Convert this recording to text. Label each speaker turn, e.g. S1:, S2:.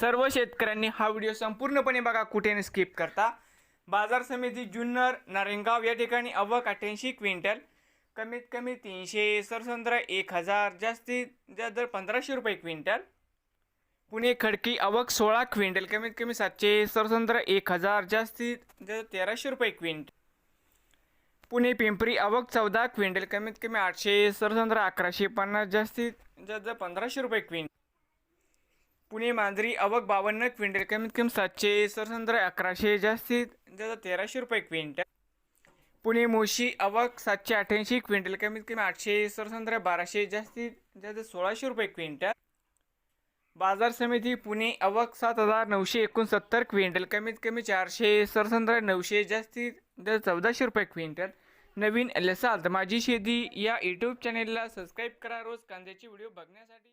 S1: सर्व शेतकऱ्यांनी हा व्हिडिओ संपूर्णपणे बघा कुठे स्किप करता. बाजार समिती जुन्नर नारेंगाव या ठिकाणी अव्वक अठ्ठ्याऐंशी क्विंटल. कमीत कमी तीनशे सरसंद्र एक हजार जास्तीत जास्त दर पंधराशे रुपये क्विंटल. पुणे खडकी अवक सोळा क्विंटल कमीत कमी सातशे सरसंद्र एक हजार जास्तीत जास्त तेराशे रुपये क्विंटल. पुणे पिंपरी अवक चौदा क्विंटल कमीत कमी आठशे सरसंद्र अकराशे पन्नास जास्तीत जास्त पंधराशे रुपये क्विंटल. पुणे मांजरी अवक बावन्न क्विंटल कमीत कमी सातशे सरसंद्र अकराशे जास्तीत जास्त तेराशे रुपये क्विंटल. पुणे मोशी अवक सातशे अठ्ठ्याऐंशी क्विंटल कमीत कमी आठशे सरसंद्र बाराशे जास्तीत जास्त सोळाशे रुपये क्विंटल. बाजार समिती पुणे अवक सात हजार नऊशे एकोणसत्तर क्विंटल कमीत कमी चारशे सरसंद्र नऊशे जास्तीत जास्त चौदाशे रुपये क्विंटल. नवीन लसाल माझी शेती या यूट्यूब चॅनेलला सबस्क्राईब करा. रोज कांद्याचे व्हिडिओ बघण्यासाठी